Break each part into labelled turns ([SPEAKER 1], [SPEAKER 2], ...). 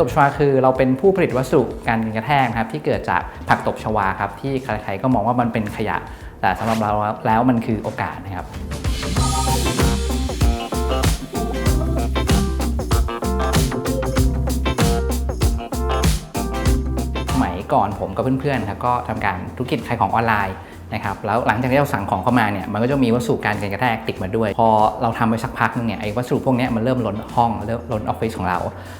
[SPEAKER 1] ตบชวาคือเราเป็นผู้ผลิตวัสดุการกระแทกครับที่เกิดจากผักตบชวาครับที่ใครๆก็มองว่ามันเป็นขยะ แต่สำหรับเราแล้วมันคือโอกาสนะครับสมัยก่อนผมกับเพื่อนๆครับก็ทำการธุรกิจขายของออนไลน์ นะครับแล้วหลังจากที่เราสั่งของเข้ามาเนี่ยมันก็จะมีวัสดุการกระแทกติดมาด้วย พอเราทำไปสักพักนึงเนี่ยไอ้วัสดุพวกนี้มันเริ่มล้นห้องเริ่มล้นออฟฟิศของเรา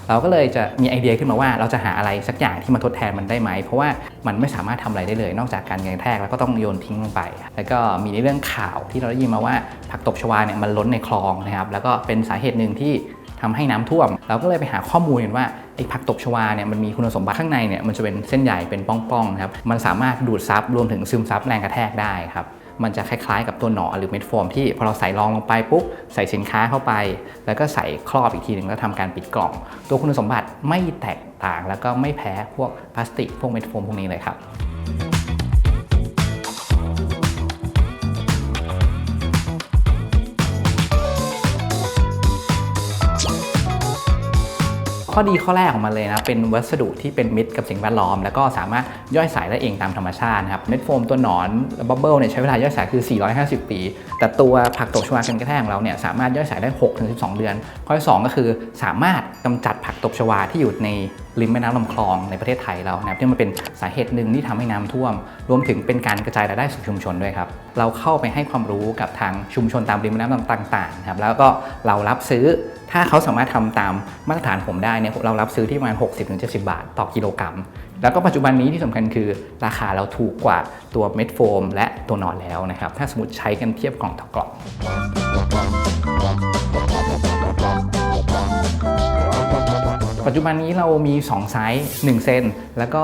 [SPEAKER 1] เราก็เลยจะมีไอเดียขึ้นมาว่าเราจะหาอะไรสักอย่างที่มาทดแทนมันได้ไหม เพราะว่ามันไม่สามารถทำอะไรได้เลย นอกจากการกระแทกแล้วก็ต้องโยนทิ้งลงไป แล้วก็มีในเรื่องข่าวที่เราได้ยินมาว่าผักตบชวาเนี่ยมันล้นในคลองนะครับแล้วก็เป็นสาเหตุหนึ่งที่ทำให้น้ำท่วม เราก็เลยไปหาข้อมูลกันว่า ไอ้ผักตบชวาเนี่ยมันมีคุณสมบัติข้างในเนี่ยมันจะเป็นเส้นใหญ่เป็นป้องๆนะครับมันสามารถดูดซับรวมถึงซึมซับแรงกระแทกได้ครับมันจะคล้ายๆกับตัวหนอนหรือเม็ดโฟมที่พอเราใส่รองลงไปปุ๊บใส่สินค้าเข้าไป แล้วก็ใส่ครอบอีกทีหนึ่งแล้วทำการปิดกล่อง ตัวคุณสมบัติไม่แตกต่างแล้วก็ไม่แพ้พวกพลาสติกพวกเม็ดโฟมพวกนี้เลยครับ ข้อดีข้อแรกของมันเลยนะเป็นวัสดุที่เป็นมิตรกับสิ่งแวดล้อม แล้วก็สามารถย่อยสายได้เองตามธรรมชาตินะครับเม็ดโฟมตัวหนอนบับเบิลเนี่ยใช้เวลาย่อยสายคือ 450 ปี แต่ตัวผักตกชวากันกระแทกของเราเนี่ยสามารถย่อยสายได้ 6-12 เดือน ข้อที่2ก็คือสามารถกำจัด ตบชวาที่อยู่ในริมแม่น้ำลำคลองในประเทศไทยเรานะครับที่มันเป็นสาเหตุหนึ่งที่ทำให้น้ำท่วม รวมถึงเป็นการกระจายรายได้สู่ชุมชนด้วยครับ เราเข้าไปให้ความรู้กับทางชุมชนตามริมแม่น้ำต่างๆครับแล้วก็เรารับซื้อถ้าเขาสามารถทำตามมาตรฐานผมได้เนี่ยเรารับซื้อที่ประมาณ 60-70 บาท ต่อกิโลกรัม แล้วก็ปัจจุบันนี้ที่สำคัญคือราคาเราถูกกว่าตัวเม็ดโฟม และตัวนอนแล้วนะครับถ้าสมมติใช้กันเทียบกล่องต่อกล่อง ปัจจุบันนี้เรามี 2 ไซส์1เซนแล้วก็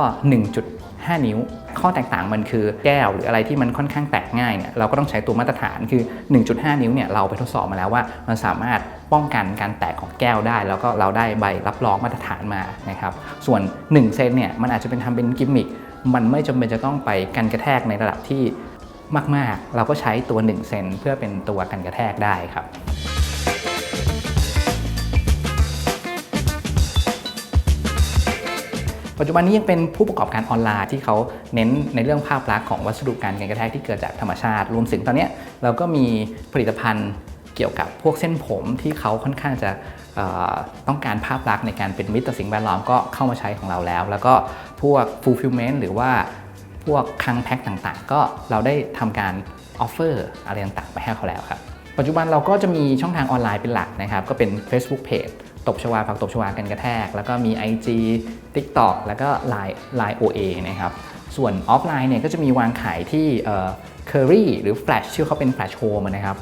[SPEAKER 1] 1.5 นิ้ว ข้อแตกต่างมันคือแก้วหรืออะไรที่มันค่อนข้างแตกง่ายเนี่ยเราก็ต้องใช้ตัวมาตรฐานคือ 1.5 นิ้วเนี่ยเราไปทดสอบมาแล้วว่า มันสามารถป้องกันการแตกของแก้วได้ แล้วก็เราได้ใบรับรองมาตรฐานมานะครับส่วน 1 เซนเนี่ยมันอาจจะเป็นทำเป็นกิมมิคมันไม่จำเป็นจะต้องไปกันกระแทกในระดับที่มาก ๆ เราก็ใช้ตัว 1 เซนเพื่อเป็นตัวกันกระแทกได้ครับ ปัจจุบันนี้ยังเป็นผู้ประกอบการออนไลน์ที่เขาเน้นในเรื่องภาพลักษณ์ของวัสดุการกันกระแทกที่เกิดจากธรรมชาติ รวมถึงตอนนี้เราก็มีผลิตภัณฑ์เกี่ยวกับพวกเส้นผมที่เขาค่อนข้างจะต้องการภาพลักษณ์ในการเป็นมิตรต่อสิ่งแวดล้อมก็เข้ามาใช้ของเราแล้ว แล้วก็พวก fulfillment หรือว่าพวกคลังแพ็คต่างๆ ก็เราได้ทำการออฟเฟอร์อะไรต่างๆ ไปให้เขาแล้วครับ ปัจจุบันเราก็จะมีช่องทางออนไลน์เป็นหลักนะครับ ก็เป็น Facebook Page ตบชวาผักตบชวากันกระแทก แล้วก็มี IG TikTok แล้วก็ Line Line OA นะครับส่วนออฟไลน์เนี่ยก็จะมีวางขายที่เอ่อ Curry หรือ Flash ชื่อเขาเป็น Flash Home นะครับ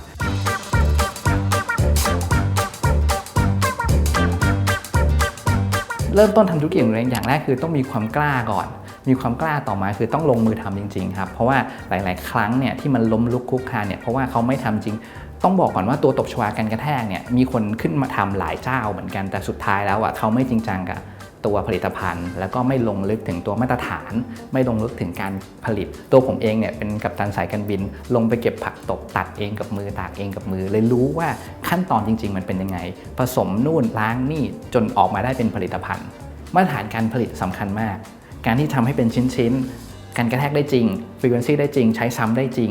[SPEAKER 1] เริ่มต้นทำธุรกิจองตัวเองอย่างแรกคือต้องมีความกล้าก่อน มีความกล้าต่อมาคือต้องลงมือทำจริง ๆ ครับ เพราะว่าหลาย ๆ ครั้งเนี่ยที่มันล้มลุกคลุกคลานเนี่ยเพราะว่าเขาไม่ทำจริง ต้องบอกก่อนว่าตัวตบชวากันกระแทกเนี่ยมีคนขึ้นมาทำหลายเจ้าเหมือนกันแต่สุดท้ายแล้วอะเขาไม่จริงจังกับตัวผลิตภัณฑ์ แล้วก็ไม่ลงลึกถึงตัวมาตรฐาน ไม่ลงลึกถึงการผลิต ตัวผมเองเนี่ยเป็นกัปตันสายการบิน ลงไปเก็บผักตบตัดเองกับมือตากเองกับมือ เลยรู้ว่าขั้นตอนจริง ๆ มันเป็นยังไง ผสมนู่นล้างนี่จนออกมาได้เป็นผลิตภัณฑ์ มาตรฐานการผลิตสำคัญมาก การที่ทำให้เป็นชิ้นๆการกระแทกได้จริงฟรีเควนซีได้จริง ใช้ซ้ำได้จริง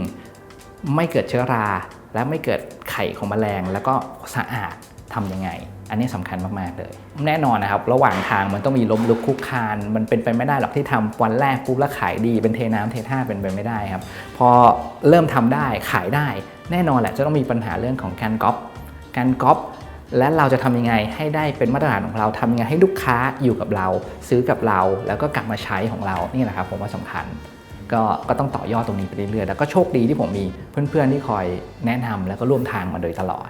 [SPEAKER 1] ไม่เกิดเชื้อรา และไม่เกิดไข่ของแมลง แล้วก็สะอาดทำยังไง อันนี้สำคัญมาก ๆ เลย แน่นอนนะครับ ระหว่างทางมันต้องมีล้มลุกคุกคาน มันเป็นไปไม่ได้หรอกที่ทำวันแรกปุ๊บแล้วขายดีเป็นเทน้ำเทท่าเป็นไปไม่ได้ครับ พอเริ่มทำได้ขายได้ แน่นอนแหละจะต้องมีปัญหาเรื่องของการก๊อปการก๊อปและเราจะทำยังไงให้ได้เป็นมาตรฐานของเราทำยังไงให้ลูกค้าอยู่กับเรา ซื้อกับเรา แล้วก็กลับมาใช้ของเรานี่แหละครับผมว่าสำคัญ ก็ก็ต้องต่อยอดตรงนี้ไปเรื่อยๆ แล้วก็โชคดีที่ผมมีเพื่อนๆที่คอยแนะนำแล้วก็ร่วมทางมาโดยตลอด